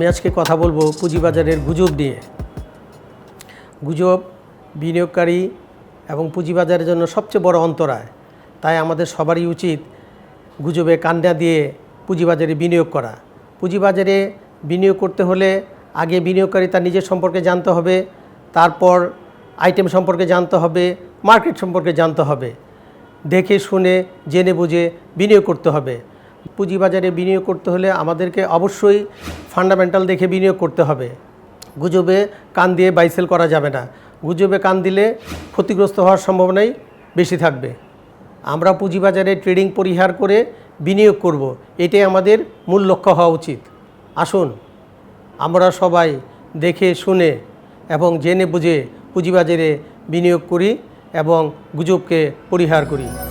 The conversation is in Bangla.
আমি আজকে কথা বলব পুঁজিবাজারের গুজব নিয়ে। গুজব, বিনিয়োগকারী এবং পুঁজিবাজারের জন্য সবচেয়ে বড় অন্তরায়। তাই আমাদের সবারই উচিত গুজবে কান্না দিয়ে পুঁজিবাজারে বিনিয়োগ করা। পুঁজিবাজারে বিনিয়োগ করতে হলে আগে বিনিয়োগকারী তার নিজের সম্পর্কে জানতে হবে, তারপর আইটেম সম্পর্কে জানতে হবে, মার্কেট সম্পর্কে জানতে হবে। দেখে, শুনে, জেনে বুঝে বিনিয়োগ করতে হবে। পুঁজিবাজারে বিনিয়োগ করতে হলে আমাদেরকে অবশ্যই ফান্ডামেন্টাল দেখে বিনিয়োগ করতে হবে। গুজবে কান দিয়ে বাইসেল করা যাবে না। গুজবে কান দিলে ক্ষতিগ্রস্ত হওয়ার সম্ভাবনাই বেশি থাকবে। আমরা পুঁজিবাজারে ট্রেডিং পরিহার করে বিনিয়োগ করব, এটাই আমাদের মূল লক্ষ্য হওয়া উচিত। আসুন, আমরা সবাই দেখে, শুনে এবং জেনে বুঝে পুঁজিবাজারে বিনিয়োগ করি এবং গুজবকে পরিহার করি।